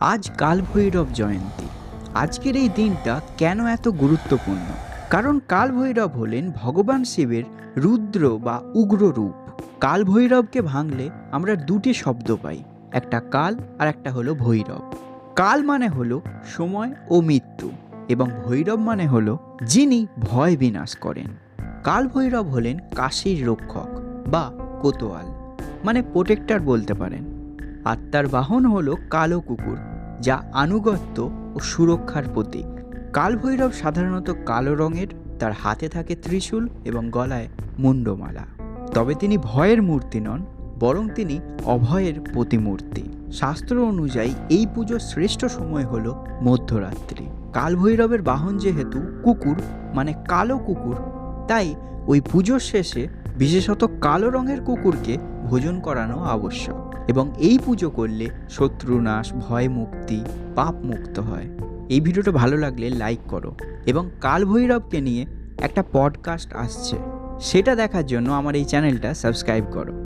আজ কালভৈরব জয়ন্তী। আজকের এই দিনটা কেন এত গুরুত্বপূর্ণ? কারণ কালভৈরব হলেন ভগবান শিবের রুদ্র বা উগ্র রূপ। কালভৈরবকে ভাঙলে আমরা দুটি শব্দ পাই, একটা কাল আর একটা হলো ভৈরব। কাল মানে হলো সময় ও মৃত্যু এবং ভৈরব মানে হলো যিনি ভয় বিনাশ করেন। কাল ভৈরব হলেন কাশীর রক্ষক বা কোতোয়াল মানে প্রোটেক্টর বলতে পারেন। আর তার বাহন হলো কালো কুকুর যা আনুগত্য ও সুরক্ষার প্রতীক। কালভৈরব সাধারণত কালো রঙের, তার হাতে থাকে ত্রিশূল এবং গলায় মুন্ডমালা তবে তিনি ভয়ের মূর্তি নন, বরং তিনি অভয়ের প্রতিমূর্তি। শাস্ত্র অনুযায়ী এই পুজোর শ্রেষ্ঠ সময় হল মধ্যরাত্রি। কালভৈরবের বাহন যেহেতু কুকুর মানে কালো কুকুর, তাই ওই পুজোর শেষে বিশেষত কালো রঙের কুকুরকে ভোজন করানো আবশ্যক এবং এই পুজো করলে শত্রুনাশ ভয় মুক্তি পাপ মুক্ত হয়। এই ভিডিওটা ভালো লাগলে লাইক করো এবং কাল ভৈরবকে নিয়ে একটা পডকাস্ট আসছে। সেটা দেখার জন্য আমার এই চ্যানেলটা সাবস্ক্রাইব করো।